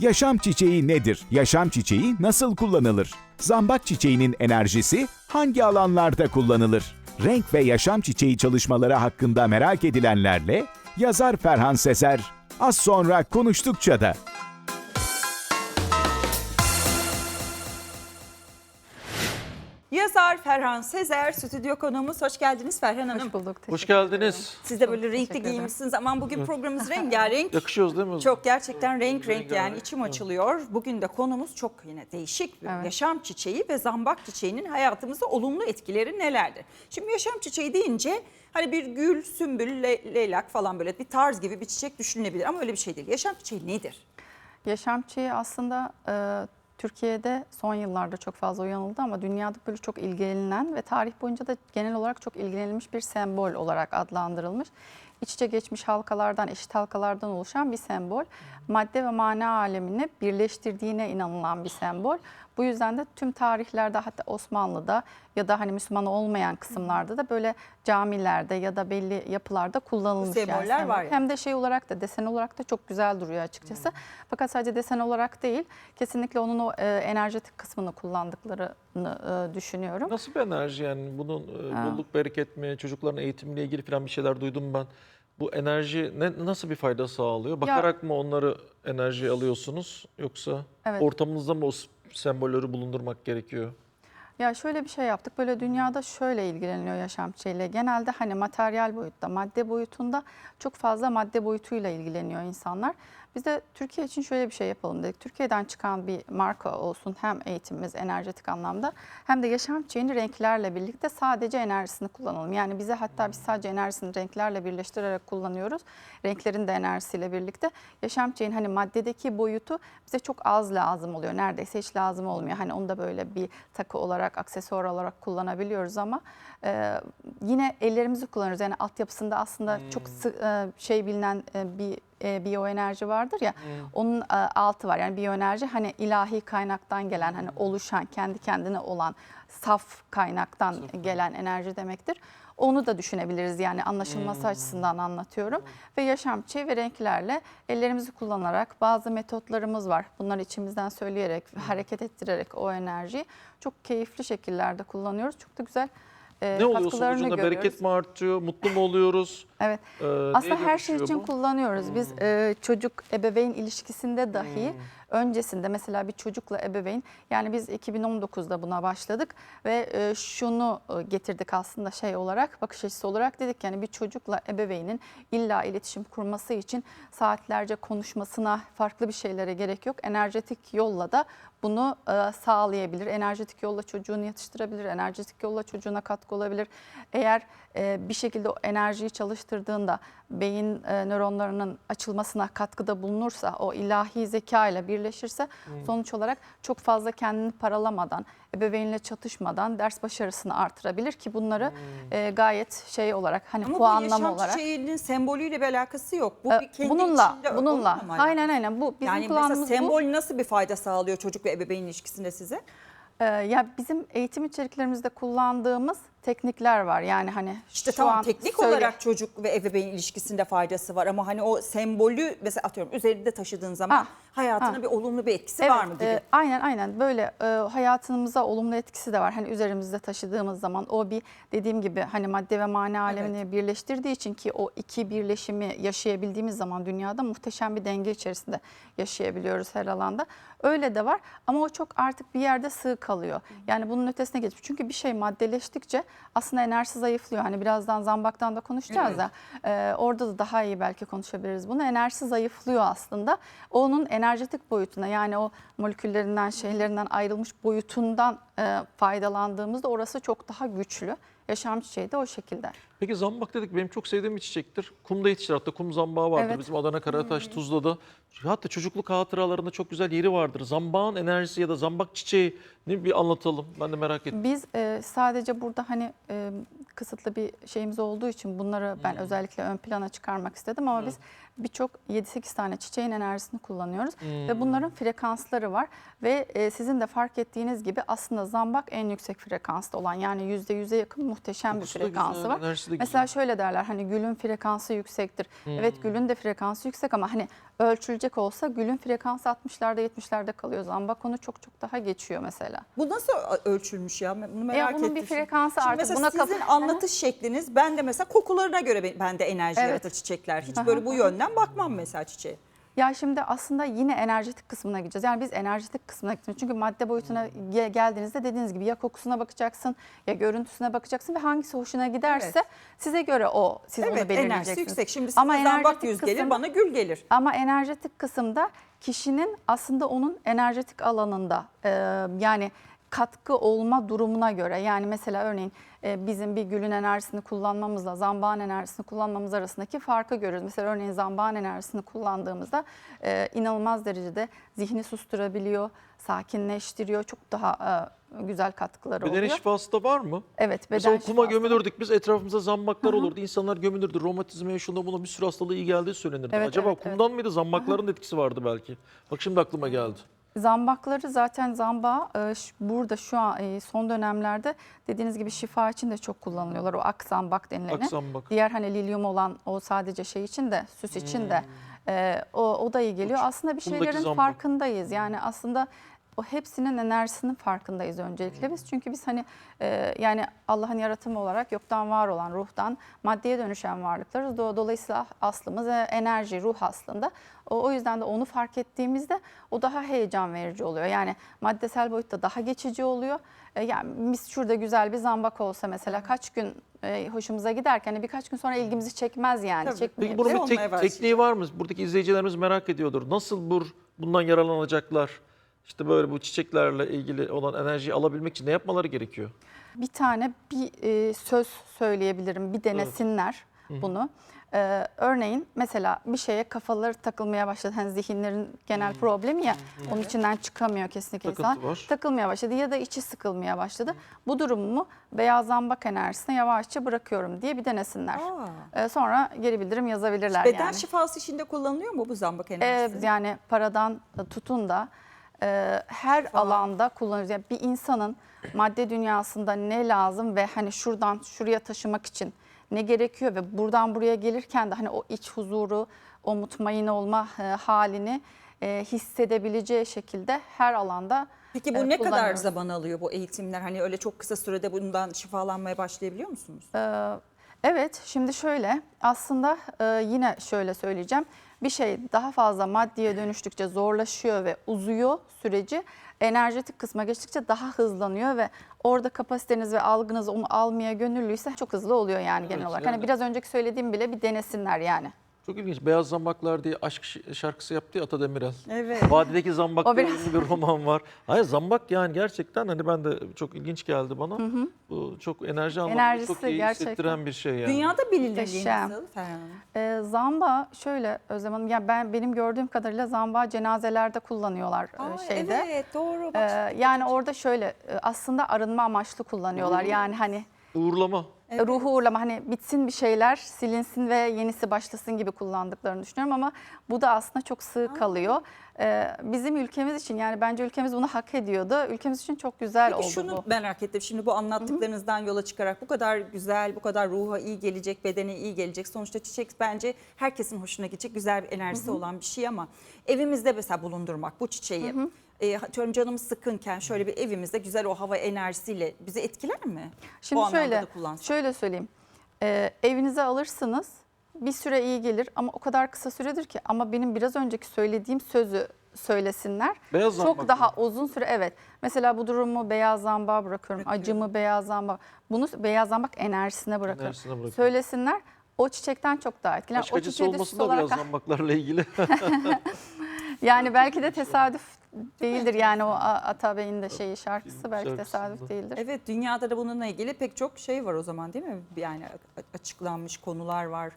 Yaşam çiçeği nedir? Yaşam çiçeği nasıl kullanılır? Zambak çiçeğinin enerjisi hangi alanlarda kullanılır? Renk ve yaşam çiçeği çalışmaları hakkında merak edilenlerle yazar Ferhan Sezer az sonra konuştukça da. Yazar Ferhan Sezer, stüdyo konuğumuz. Hoş geldiniz Ferhan Hanım. Hoş bulduk. Hoş geldiniz. ederim. Siz de böyle renkli giyinmişsiniz. Aman bugün programımız rengarenk. Yakışıyoruz değil mi? Çok gerçekten renk renk yani içim açılıyor. Bugün de konumuz çok yine değişik Evet. yaşam çiçeği ve zambak çiçeğinin hayatımızda olumlu etkileri nelerdir? Şimdi yaşam çiçeği deyince hani bir gül, sümbül, le- leylak falan böyle bir tarz gibi bir çiçek düşünülebilir ama öyle bir şey değil. Yaşam çiçeği nedir? Yaşam çiçeği aslında e, Türkiye'de son yıllarda çok fazla uyanıldı ama dünyada böyle çok ilgilenilen ve tarih boyunca da genel olarak çok ilgilenilmiş bir sembol olarak adlandırılmış. İç içe geçmiş halkalardan, eşit halkalardan oluşan bir sembol. Madde ve mana alemini birleştirdiğine inanılan bir sembol. Bu yüzden de tüm tarihlerde hatta Osmanlı'da ya da hani Müslüman olmayan kısımlarda da böyle camilerde ya da belli yapılarda kullanılmış. Bu semboller sembol. var yani. Hem de şey olarak da desen olarak da çok güzel duruyor açıkçası. Fakat sadece desen olarak değil, kesinlikle onun o e, enerjetik kısmını kullandıklarını e, düşünüyorum. Nasıl bir enerji yani? Bunun e, bolluk bereket mi, çocukların eğitimiyle ilgili falan bir şeyler duydum ben. Bu enerji ne, nasıl bir fayda sağlıyor? Bakarak mı onları enerji alıyorsunuz yoksa Evet. ortamınızda mı o sembolleri bulundurmak gerekiyor? Ya şöyle bir şey yaptık. Böyle dünyada şöyle ilgileniyor yaşam çiçeğiyle. Genelde hani materyal boyutta, madde boyutunda çok fazla madde boyutuyla ilgileniyor insanlar. Biz de Türkiye için şöyle bir şey yapalım dedik. Türkiye'den çıkan bir marka olsun hem eğitimimiz enerjetik anlamda hem de yaşam çiçeğini renklerle birlikte sadece enerjisini kullanalım. Yani bize hatta biz sadece enerjisini renklerle birleştirerek kullanıyoruz. Renklerin de enerjisiyle birlikte. Yaşam çiçeğinin hani maddedeki boyutu bize çok az lazım oluyor. Neredeyse hiç lazım olmuyor. Hani onu da böyle bir takı olarak, aksesuar olarak kullanabiliyoruz ama e, yine ellerimizi kullanıyoruz. Yani altyapısında aslında çok sı- e, şey bilinen e, bir e, biyoenerji vardır ya. Onun e, altı var. Yani biyoenerji hani ilahi kaynaktan gelen, hani oluşan, kendi kendine olan saf kaynaktan gelen enerji demektir. Onu da düşünebiliriz yani anlaşılması açısından anlatıyorum. Ve yaşam çiçeği ve renklerle ellerimizi kullanarak bazı metotlarımız var. Bunları içimizden söyleyerek, hareket ettirerek o enerjiyi çok keyifli şekillerde kullanıyoruz. Çok da güzel e, Ne oluyor sonucunda? görüyoruz. Bereket mi artıyor? Mutlu mu oluyoruz? Evet. Ee, Aslında her şey için bu? kullanıyoruz. Biz e, çocuk ebeveyn ilişkisinde dahi Hmm. öncesinde mesela bir çocukla ebeveyn yani biz 2019'da buna başladık ve e, şunu e, getirdik aslında şey olarak bakış açısı olarak dedik yani bir çocukla ebeveynin illa iletişim kurması için saatlerce konuşmasına farklı bir şeylere gerek yok. Enerjetik yolla da bunu e, sağlayabilir. Enerjetik yolla çocuğunu yatıştırabilir. Enerjetik yolla çocuğuna katkı olabilir. Eğer e, bir şekilde o enerjiyi çalıştırdığında beyin e, nöronlarının açılmasına katkıda bulunursa, o ilahi zeka ile birleşirse sonuç olarak çok fazla kendini paralamadan, ebeveynle çatışmadan ders başarısını artırabilir ki bunları e, gayet şey olarak hani Ama bu puanlama yaşam olarak. çiçeğinin sembolüyle bir alakası yok. Bu e, bir kendi bununla, içinde bununla. Aynen aynen bu bizim yani mesela kullandığımız bu. sembol nasıl bir fayda sağlıyor çocuk ve ebeveyn ilişkisinde size? Ee, ya bizim eğitim içeriklerimizde kullandığımız teknikler var. Yani hani İşte şu tamam an teknik söyle- olarak çocuk ve ebeveyn ilişkisinde faydası var ama hani o sembolü mesela atıyorum üzerinde taşıdığın zaman Ha, hayatına ha. bir olumlu bir etkisi Evet, var mı gibi. e, aynen aynen böyle e, hayatımıza olumlu etkisi de var. Hani üzerimizde taşıdığımız zaman o bir dediğim gibi hani madde ve mana alemini birleştirdiği için ki o iki birleşimi yaşayabildiğimiz zaman dünyada muhteşem bir denge içerisinde yaşayabiliyoruz her alanda. Öyle de var ama o çok artık bir yerde sığ kalıyor. Yani bunun ötesine geçmiş. Çünkü bir şey maddeleştikçe aslında enerjisi zayıflıyor. Hani birazdan zambaktan da konuşacağız da e, orada da daha iyi belki konuşabiliriz bunu. Enerjisi zayıflıyor aslında. Onun enerjetik boyutuna yani o moleküllerinden şeylerinden ayrılmış boyutundan e, faydalandığımızda orası çok daha güçlü. Yaşam çiçeği de o şekilde. Peki zambak dedik benim çok sevdiğim bir çiçektir. Kumda yetişir hatta kum zambağı vardır Evet. bizim Adana Karataş Tuzla'da. Hatta çocukluk hatıralarında çok güzel yeri vardır. Zambağın enerjisi ya da zambak çiçeği ne bir anlatalım. Ben de merak ettim. Biz e, sadece burada hani e, kısıtlı bir şeyimiz olduğu için bunları ben özellikle ön plana çıkarmak istedim ama biz birçok 7-8 tane çiçeğin enerjisini kullanıyoruz ve bunların frekansları var ve e, sizin de fark ettiğiniz gibi aslında zambak en yüksek frekansta olan yani %100'e yakın muhteşem bir Kokusu da frekansı güzel, var. enerjisi de Mesela şöyle derler hani gülün frekansı yüksektir. Hmm. Evet gülün de frekansı yüksek ama hani ölçülecek olsa gülün frekansı 60'larda 70'lerde kalıyor. Zambak onu çok çok daha geçiyor mesela. Bu nasıl ölçülmüş ya? Bunu merak onun ettim. bir frekansı Şimdi artık mesela buna sizin kap- anlatış şekliniz ben de mesela kokularına göre ben- bende enerji Evet. yaratır çiçekler. Hiç böyle bu yönden bakmam mesela çiçeğe. Ya şimdi aslında yine enerjetik kısmına gideceğiz. Yani biz enerjetik kısmına gideceğiz. Çünkü madde boyutuna ge- geldiğinizde dediğiniz gibi ya kokusuna bakacaksın ya görüntüsüne bakacaksın ve hangisi hoşuna giderse Evet. size göre o siz onu Evet belirleyeceksiniz. enerjisi yüksek. Şimdi Ama zambak enerjetik yüz gelir kısım- bana gül gelir. Ama enerjetik kısımda kişinin aslında onun enerjetik alanında e, yani katkı olma durumuna göre yani mesela örneğin e, bizim bir gülün enerjisini kullanmamızla zambağın enerjisini kullanmamız arasındaki farkı görüyoruz. Mesela örneğin zambağın enerjisini kullandığımızda e, inanılmaz derecede zihni susturabiliyor, sakinleştiriyor. Çok daha e, güzel katkıları Bedenin oluyor. şifası da var mı? Evet beden Mesela kuma gömülürdük biz etrafımızda zambaklar olurdu. İnsanlar gömülürdü. Romatizmaya şunda buna bir sürü hastalığı iyi geldiği söylenirdi. Evet, Acaba evet, kumdan mıydı? Zambakların da etkisi vardı belki. Bak şimdi aklıma geldi. Zambakları zaten zamba e, burada şu an e, son dönemlerde dediğiniz gibi şifa için de çok kullanılıyorlar. O ak zambak denileni. Ak zambak. Diğer hani lilyum olan o sadece şey için de süs için de e, o, o da iyi geliyor. Aslında bir şeylerin farkındayız. Yani aslında o hepsinin enerjisinin farkındayız öncelikle biz. Çünkü biz hani e, yani Allah'ın yaratımı olarak yoktan var olan ruhtan maddeye dönüşen varlıklarız. Do- Dolayısıyla aslımız e, enerji, ruh aslında. O, o yüzden de onu fark ettiğimizde o daha heyecan verici oluyor. Yani maddesel boyutta daha geçici oluyor. E, yani biz şurada güzel bir zambak olsa mesela kaç gün e, hoşumuza giderken hani birkaç gün sonra ilgimizi çekmez yani. Tabii. Çekmeyebilir. Peki bunun bir olmaya tek- başlayacak. tekniği var mı? Buradaki izleyicilerimiz merak ediyordur. Nasıl bu, bundan yararlanacaklar? İşte böyle bu çiçeklerle ilgili olan enerjiyi alabilmek için ne yapmaları gerekiyor? bir tane bir e, söz söyleyebilirim. Bir denesinler bunu. Ee, örneğin mesela bir şeye kafaları takılmaya başladı. Hani zihinlerin genel problemi ya. Onun içinden çıkamıyor kesinlikle Takıntı insan. var. Takılmaya başladı ya da içi sıkılmaya başladı. Bu durumumu beyaz zambak enerjisine yavaşça bırakıyorum diye bir denesinler. Aa. Ee, sonra geri bildirim yazabilirler Beden yani. şifası işinde kullanılıyor mu bu zambak Ee, enerjisi? yani paradan tutun da e, her alanda kullanıyoruz. Yani bir insanın madde dünyasında ne lazım ve hani şuradan şuraya taşımak için ne gerekiyor ve buradan buraya gelirken de hani o iç huzuru, o mutmain olma e, halini e, hissedebileceği şekilde her alanda Peki bu e, ne kadar zaman alıyor bu eğitimler? Hani öyle çok kısa sürede bundan şifalanmaya başlayabiliyor musunuz? Ee, Evet, şimdi şöyle aslında e, yine şöyle söyleyeceğim. Bir şey daha fazla maddeye dönüştükçe zorlaşıyor ve uzuyor süreci. Enerjetik kısma geçtikçe daha hızlanıyor ve orada kapasiteniz ve algınız onu almaya gönüllüyse çok hızlı oluyor yani genel olarak. Hani biraz önceki söylediğim bile bir denesinler yani. Çok ilginç. Beyaz Zambaklar diye aşk şarkısı yaptı ya Ata Demirel. Evet. Vadideki Zambaklar O biraz- bir roman var. Hayır zambak yani gerçekten hani ben de çok ilginç geldi bana. Bu çok enerji anlamında Enerjisi çok iyi gerçekten. hissettiren bir şey yani. Dünyada bilinirliği nasıl Ferhan? Ee, zamba şöyle Özlem Hanım, yani ben benim gördüğüm kadarıyla zamba cenazelerde kullanıyorlar e, Aa, şeyde. Evet doğru. Bak, Ee, yani orada şöyle e, aslında arınma amaçlı kullanıyorlar. Yani hani Uğurlama. ruhu uğurlama hani bitsin bir şeyler silinsin ve yenisi başlasın gibi kullandıklarını düşünüyorum ama bu da aslında çok sığ kalıyor. Ee, bizim ülkemiz için yani bence ülkemiz bunu hak ediyordu. Ülkemiz için çok güzel Peki oldu şunu bu. merak ettim. Şimdi bu anlattıklarınızdan yola çıkarak bu kadar güzel, bu kadar ruha iyi gelecek, bedene iyi gelecek. Sonuçta çiçek bence herkesin hoşuna gidecek güzel bir enerjisi olan bir şey ama evimizde mesela bulundurmak bu çiçeği. E, atıyorum canımız sıkınken şöyle bir evimizde güzel o hava enerjisiyle bizi etkiler mi? Şimdi o şöyle şöyle söyleyeyim. Ee, evinize alırsınız bir süre iyi gelir ama o kadar kısa süredir ki ama benim biraz önceki söylediğim sözü söylesinler. Beyaz Çok daha mı? uzun süre evet. Mesela bu durumu beyaz zamba bırakıyorum. Acımı beyaz zamba. Bunu beyaz zambak enerjisine bırakıyorum. Enerjisine bırakıyorum. Söylesinler. O çiçekten çok daha etkilen. Aşk o acısı olması da olarak biraz zambaklarla ilgili. yani belki de tesadüf değildir yani o Ata Bey'in de şeyi şarkısı belki tesadüf değildir. Evet dünyada da bununla ilgili pek çok şey var o zaman değil mi? Yani açıklanmış konular var.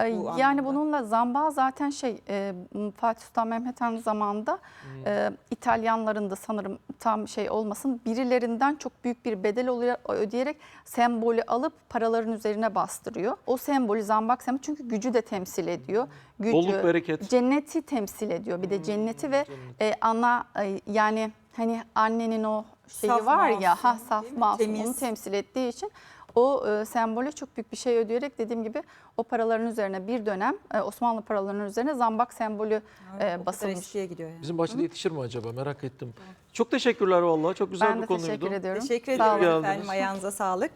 Bu Yani anlamda? bununla zamba zaten şey e, Fatih Sultan Mehmet Han zamanında Hmm. e, İtalyanların da sanırım tam şey olmasın birilerinden çok büyük bir bedel ödeyerek sembolü alıp paraların üzerine bastırıyor. O sembolü zambak sembolü çünkü gücü de temsil ediyor. Gücü, Bolluk, bereket. Cenneti temsil ediyor. Bir de cenneti ve e, ana e, yani hani annenin o şeyi Saf var ya ha masum, saf masum Temiz. onu temsil ettiği için o e, sembole çok büyük bir şey ödeyerek dediğim gibi o paraların üzerine bir dönem e, Osmanlı paralarının üzerine zambak sembolü e, basılmış. eskiye gidiyor yani. Bizim bahçede yetişir mi acaba? Merak ettim. Çok teşekkürler vallahi. Çok güzel Ben bir de konuydu. teşekkür ediyorum. Teşekkür Sağ ederim olun. efendim. Ayağınıza sağlık.